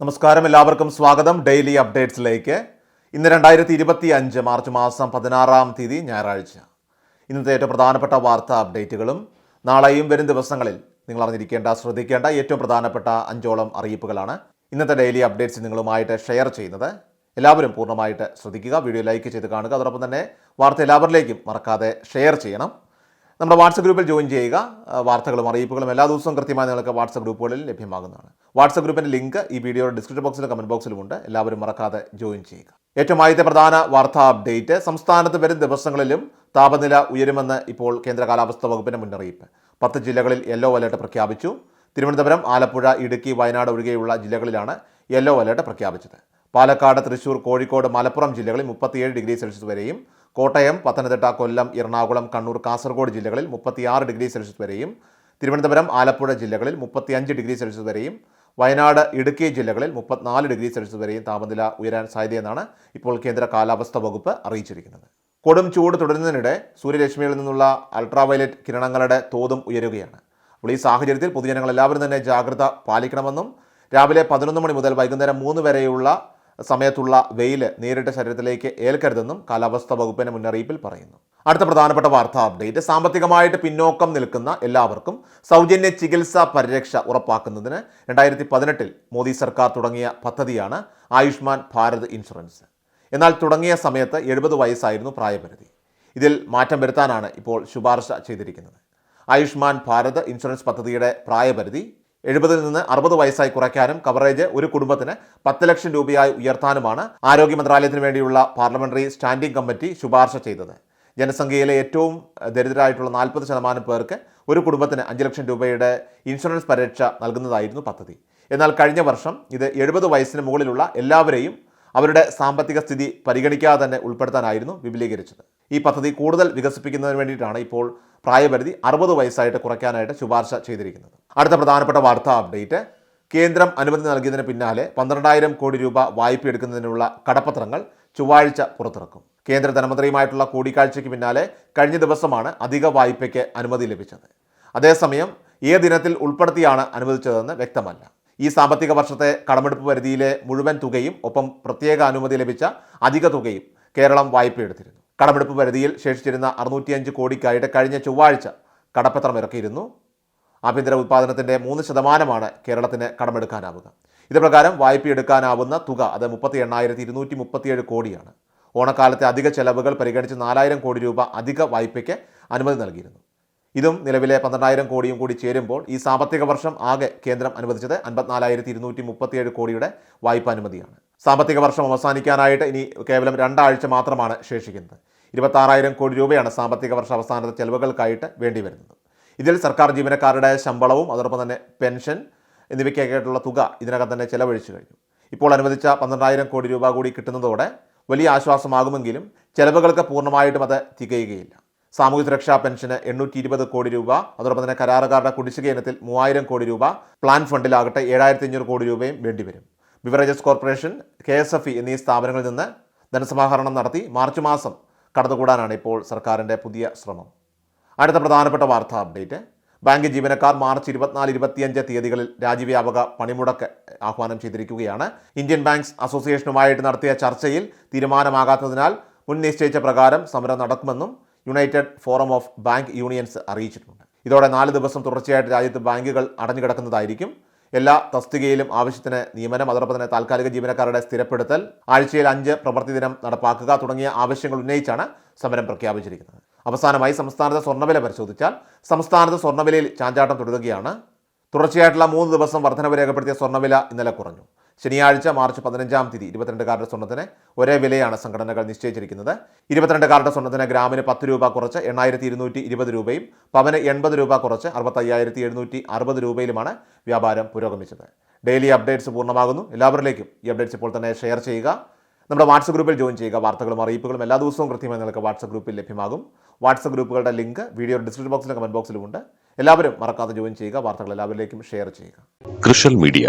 നമസ്കാരം. എല്ലാവർക്കും സ്വാഗതം. ഡെയിലി അപ്ഡേറ്റ്സിലേക്ക്. ഇന്ന് രണ്ടായിരത്തി ഇരുപത്തി അഞ്ച് മാർച്ച് മാസം പതിനാറാം തീയതി ഞായറാഴ്ച. ഇന്നത്തെ ഏറ്റവും പ്രധാനപ്പെട്ട വാർത്താ അപ്ഡേറ്റുകളും നാളെയും വരും ദിവസങ്ങളിൽ നിങ്ങൾ അറിഞ്ഞിരിക്കേണ്ട ശ്രദ്ധിക്കേണ്ട ഏറ്റവും പ്രധാനപ്പെട്ട അഞ്ചോളം അറിയിപ്പുകളാണ് ഇന്നത്തെ ഡെയിലി അപ്ഡേറ്റ്സ് നിങ്ങളുമായിട്ട് ഷെയർ ചെയ്യുന്നത്. എല്ലാവരും പൂർണമായിട്ട് ശ്രദ്ധിക്കുക വീഡിയോ ലൈക്ക് ചെയ്ത് കാണുക. അതോടൊപ്പം തന്നെ വാർത്ത എല്ലാവരിലേക്കും മറക്കാതെ ഷെയർ ചെയ്യണം. നമ്മുടെ വാട്സപ്പ് ഗ്രൂപ്പിൽ ജോയിൻ ചെയ്യുക. വാർത്തകളും അറിയിപ്പുകളും എല്ലാ ദിവസവും കൃത്യമായി നിങ്ങൾക്ക് വാട്സപ്പ് ഗ്രൂപ്പുകളിൽ ലഭ്യമാകുന്നതാണ്. വാട്സപ്പ് ഗ്രൂപ്പിന്റെ ലിങ്ക് ഈ വീഡിയോയുടെ ഡിസ്ക്രിപ്ഷൻ ബോക്സിലും കമന്റ് ബോക്സിലുമുണ്ട് എല്ലാവരും മറക്കാതെ ജോയിൻ ചെയ്യുക. ഏറ്റവും ആദ്യത്തെ പ്രധാന വാർത്താ അപ്ഡേറ്റ് സംസ്ഥാനത്ത് വരും ദിവസങ്ങളിലും താപനില ഉയരുമെന്ന് ഇപ്പോൾ കേന്ദ്ര കാലാവസ്ഥാ വകുപ്പിന്റെ മുന്നറിയിപ്പ്. പത്ത് ജില്ലകളിൽ യെല്ലോ അലേർട്ട് പ്രഖ്യാപിച്ചു. തിരുവനന്തപുരം ആലപ്പുഴ ഇടുക്കി വയനാട് ഒഴികെയുള്ള ജില്ലകളിലാണ് യെല്ലോ അലേർട്ട് പ്രഖ്യാപിച്ചത്. പാലക്കാട് തൃശൂർ കോഴിക്കോട് മലപ്പുറം ജില്ലകളിൽ മുപ്പത്തിയേഴ് ഡിഗ്രി സെൽഷ്യസ് വരെയും കോട്ടയം പത്തനംതിട്ട കൊല്ലം എറണാകുളം കണ്ണൂർ കാസർഗോഡ് ജില്ലകളിൽ മുപ്പത്തിയാറ് ഡിഗ്രി സെൽഷ്യസ് വരെയും തിരുവനന്തപുരം ആലപ്പുഴ ജില്ലകളിൽ മുപ്പത്തിയഞ്ച് ഡിഗ്രി സെൽഷ്യസ് വരെയും വയനാട് ഇടുക്കി ജില്ലകളിൽ മുപ്പത്തിനാല് ഡിഗ്രി സെൽഷ്യസ് വരെയും താപനില ഉയരാൻ സാധ്യതയെന്നാണ് ഇപ്പോൾ കേന്ദ്ര കാലാവസ്ഥാ വകുപ്പ് അറിയിച്ചിരിക്കുന്നത്. കൊടും ചൂട് തുടരുന്നതിനിടെ സൂര്യരശ്മിയിൽ നിന്നുള്ള അൾട്രാവയലറ്റ് കിരണങ്ങളുടെ തോതും ഉയരുകയാണ്. അപ്പോൾ ഈ സാഹചര്യത്തിൽ പൊതുജനങ്ങൾ എല്ലാവരും തന്നെ ജാഗ്രത പാലിക്കണമെന്നും രാവിലെ പതിനൊന്ന് മണി മുതൽ വൈകുന്നേരം മൂന്ന് വരെയുള്ള സമയത്തുള്ള വെയിൽ നേരിട്ട് ശരീരത്തിലേക്ക് ഏൽക്കരുതെന്നും കാലാവസ്ഥാ വകുപ്പിന്റെ മുന്നറിയിപ്പിൽ പറയുന്നു. അടുത്ത പ്രധാനപ്പെട്ട വാർത്താ അപ്ഡേറ്റ്. സാമ്പത്തികമായിട്ട് പിന്നോക്കം നിൽക്കുന്ന എല്ലാവർക്കും സൗജന്യ ചികിത്സാ പരിരക്ഷ ഉറപ്പാക്കുന്നതിന് രണ്ടായിരത്തി പതിനെട്ടിൽ മോദി സർക്കാർ തുടങ്ങിയ പദ്ധതിയാണ് ആയുഷ്മാൻ ഭാരത് ഇൻഷുറൻസ്. എന്നാൽ തുടങ്ങിയ സമയത്ത് എഴുപത് വയസ്സായിരുന്നു പ്രായപരിധി. ഇതിൽ മാറ്റം വരുത്താനാണ് ഇപ്പോൾ ശുപാർശ ചെയ്തിരിക്കുന്നത്. ആയുഷ്മാൻ ഭാരത് ഇൻഷുറൻസ് പദ്ധതിയുടെ പ്രായപരിധി എഴുപതിൽ നിന്ന് അറുപത് വയസ്സായി കുറയ്ക്കാനും കവറേജ് ഒരു കുടുംബത്തിന് പത്ത് ലക്ഷം രൂപയായി ഉയർത്താനുമാണ് ആരോഗ്യ മന്ത്രാലയത്തിന് വേണ്ടിയുള്ള പാർലമെന്ററി സ്റ്റാൻഡിംഗ് കമ്മിറ്റി ശുപാർശ ചെയ്തത്. ജനസംഖ്യയിലെ ഏറ്റവും ദരിദ്രരായിട്ടുള്ള നാൽപ്പത് ശതമാനം പേർക്ക് ഒരു കുടുംബത്തിന് അഞ്ച് ലക്ഷം രൂപയുടെ ഇൻഷുറൻസ് പരിരക്ഷ നൽകുന്നതായിരുന്നു പദ്ധതി. എന്നാൽ കഴിഞ്ഞ വർഷം ഇത് എഴുപത് വയസ്സിന് മുകളിലുള്ള എല്ലാവരെയും അവരുടെ സാമ്പത്തിക സ്ഥിതി പരിഗണിക്കാതെ തന്നെ ഉൾപ്പെടുത്താനായിരുന്നു വിപുലീകരിച്ചത്. ഈ പദ്ധതി കൂടുതൽ വികസിപ്പിക്കുന്നതിന് വേണ്ടിയിട്ടാണ് ഇപ്പോൾ പ്രായപരിധി അറുപത് വയസ്സായിട്ട് കുറയ്ക്കാനായിട്ട് ശുപാർശ ചെയ്തിരിക്കുന്നത്. അടുത്ത പ്രധാനപ്പെട്ട വാർത്താ അപ്ഡേറ്റ്. കേന്ദ്രം അനുമതി നൽകിയതിന് പിന്നാലെ പന്ത്രണ്ടായിരം കോടി രൂപ വായ്പ എടുക്കുന്നതിനുള്ള കടപ്പത്രങ്ങൾ ചൊവ്വാഴ്ച പുറത്തിറക്കും. കേന്ദ്ര ധനമന്ത്രിയുമായിട്ടുള്ള കൂടിക്കാഴ്ചയ്ക്ക് പിന്നാലെ കഴിഞ്ഞ ദിവസമാണ് അധിക വായ്പയ്ക്ക് അനുമതി ലഭിച്ചത്. അതേസമയം ഏത് ദിനത്തിൽ ഉൾപ്പെടുത്തിയാണ് അനുവദിച്ചതെന്ന് വ്യക്തമല്ല. ഈ സാമ്പത്തിക വർഷത്തെ കടമെടുപ്പ് പരിധിയിലെ മുഴുവൻ തുകയും ഒപ്പം പ്രത്യേക അനുമതി ലഭിച്ച അധിക തുകയും കേരളം വായ്പയെടുത്തിരുന്നു കടമെടുപ്പ് പരിധിയിൽ ശേഷിച്ചിരുന്ന അറുന്നൂറ്റിയഞ്ച് കോടിക്കായിട്ട് കഴിഞ്ഞ ചൊവ്വാഴ്ച കടപ്പത്രം ഇറക്കിയിരുന്നു. ആഭ്യന്തര ഉത്പാദനത്തിന്റെ മൂന്ന് ശതമാനമാണ് കേരളത്തിന് കടമെടുക്കാനാവുക. ഇത് പ്രകാരം വായ്പയെടുക്കാനാവുന്ന തുക അത് മുപ്പത്തി എണ്ണായിരത്തി ഇരുന്നൂറ്റി മുപ്പത്തിയേഴ് കോടിയാണ്. ഓണക്കാലത്തെ അധിക ചെലവുകൾ പരിഗണിച്ച് നാലായിരം കോടി രൂപ അധിക വായ്പയ്ക്ക് അനുമതി നൽകിയിരുന്നു. ഇതും നിലവിലെ പന്ത്രണ്ടായിരം കോടിയും കൂടി ചേരുമ്പോൾ ഈ സാമ്പത്തിക വർഷം ആകെ കേന്ദ്രം അനുവദിച്ചത് അൻപത്തിനാലായിരത്തി ഇരുന്നൂറ്റി മുപ്പത്തിയേഴ് കോടിയുടെ വായ്പ അനുമതിയാണ് സാമ്പത്തിക വർഷം അവസാനിക്കാനായിട്ട് ഇനി കേവലം രണ്ടാഴ്ച മാത്രമാണ് ശേഷിക്കുന്നത്. ഇരുപത്താറായിരം കോടി രൂപയാണ് സാമ്പത്തിക വർഷ അവസാനത്തെ ചെലവുകൾക്കായിട്ട് വേണ്ടി വരുന്നത് ഇതിൽ സർക്കാർ ജീവനക്കാരുടെ ശമ്പളവും അതോടൊപ്പം തന്നെ പെൻഷൻ എന്നിവയ്ക്കായിട്ടുള്ള തുക ഇതിനകം തന്നെ ചെലവഴിച്ചു കഴിഞ്ഞു. ഇപ്പോൾ അനുവദിച്ച പന്ത്രണ്ടായിരം കോടി രൂപ കൂടി കിട്ടുന്നതോടെ വലിയ ആശ്വാസമാകുമെങ്കിലും ചെലവുകൾക്ക് പൂർണമായിട്ടും അത് തികയുകയില്ല. സാമൂഹ്യ സുരക്ഷാ പെൻഷന് എണ്ണൂറ്റി ഇരുപത് കോടി രൂപ അതോടൊപ്പം തന്നെ കരാറുകാരുടെ കുടിശ്ശിക ഇനത്തിൽ മൂവായിരം കോടി രൂപ പ്ലാൻ ഫണ്ടിലാകട്ടെ ഏഴായിരത്തി അഞ്ഞൂറ് കോടി രൂപയും വേണ്ടിവരും. ബിവറേജസ് കോർപ്പറേഷൻ കെ എന്നീ സ്ഥാപനങ്ങളിൽ നിന്ന് ധനസമാഹരണം നടത്തി മാർച്ച് മാസം കടന്നുകൂടാനാണ് ഇപ്പോൾ സർക്കാരിന്റെ പുതിയ ശ്രമം. അടുത്ത പ്രധാനപ്പെട്ട വാർത്താ അപ്ഡേറ്റ്. ബാങ്ക് ജീവനക്കാർ മാർച്ച് ഇരുപത്തിനാല് ഇരുപത്തിയഞ്ച് തീയതികളിൽ രാജ്യവ്യാപക പണിമുടക്ക് ആഹ്വാനം ചെയ്തിരിക്കുകയാണ്. ഇന്ത്യൻ ബാങ്ക്സ് അസോസിയേഷനുമായിട്ട് നടത്തിയ ചർച്ചയിൽ തീരുമാനമാകാത്തതിനാൽ മുൻ നിശ്ചയിച്ച പ്രകാരം സമരം നടക്കുമെന്നും united forum of bank unions അറിയിച്ചിട്ടുണ്ട്. ഇതോടെ നാല് ദിവസം തുടർച്ചയായിട്ട് രാജ്യത്ത് ബാങ്കുകൾ അടഞ്ഞുകിടക്കുന്നതായിരിക്കും. എല്ലാ തസ്തികയിലും ആവശ്യത്തിന് നിയമനം അതോടൊപ്പം തന്നെ താൽക്കാലിക ജീവനക്കാരുടെ സ്ഥിരപ്പെടുത്തൽ ആഴ്ചയിൽ അഞ്ച് പ്രവൃത്തി ദിനം നടപ്പാക്കുക തുടങ്ങിയ ആവശ്യങ്ങൾ ഉന്നയിച്ചാണ് സമരം പ്രഖ്യാപിച്ചിരിക്കുന്നത്. അവസാനമായി സംസ്ഥാനത്തെ സ്വർണവില പരിശോധിച്ചാൽ സംസ്ഥാനത്ത് സ്വർണവിലയിൽ ചാഞ്ചാട്ടം തുടരുകയാണ്. തുടർച്ചയായിട്ടുള്ള മൂന്ന് ദിവസം വർധനവ് രേഖപ്പെടുത്തിയ സ്വർണവില ഇന്നലെ കുറഞ്ഞു. ശനിയാഴ്ച മാർച്ച് പതിനഞ്ചാം തീയതി ഇരുപത്തിരണ്ട് കാരുടെ സ്വർണത്തിന് ഒരേ വിലയാണ് സംഘടനകൾ നിശ്ചയിച്ചിരിക്കുന്നത്. ഇരുപത്തിരണ്ട് കാരുടെ സ്വർണത്തിന് ഗ്രാമിന് പത്ത് രൂപ കുറച്ച് എണ്ണായിരത്തി ഇരുന്നൂറ്റി ഇരുപത് രൂപയും പവന് എൺപത് രൂപ കുറച്ച് അറുപത്തയ്യായിരത്തി എഴുന്നൂറ്റി അറുപത് രൂപയിലുമാണ് വ്യാപാരം പുരോഗമിച്ചത്. ഡെയിലി അപ്ഡേറ്റ്സ് പൂർണമാകുന്നു. എല്ലാവരിലേക്കും ഈ അപ്ഡേറ്റ്സ് ഇപ്പോൾ തന്നെ ഷെയർ ചെയ്യുക. നമ്മുടെ വാട്സപ്പ് ഗ്രൂപ്പിൽ ജോയിൻ ചെയ്യുക. വാർത്തകളും അറിയിപ്പുകളും എല്ലാ ദിവസവും കൃത്യമായി നിങ്ങൾക്ക് വാട്സപ്പ് ഗ്രൂപ്പിൽ ലഭ്യമാകും. വാട്സപ്പ് ഗ്രൂപ്പുകളുടെ ലിങ്ക് വീഡിയോ ഡിസ്ക്രിപ്ഷൻ ബോക്സിലും കമന്റ് ബോക്സിലുമുണ്ട് എല്ലാവരും മറക്കാതെ ജോയിൻ ചെയ്യുക. വാർത്തകൾ എല്ലാവരിലേക്കും ഷെയർ ചെയ്യുക. കൃഷൽ മീഡിയ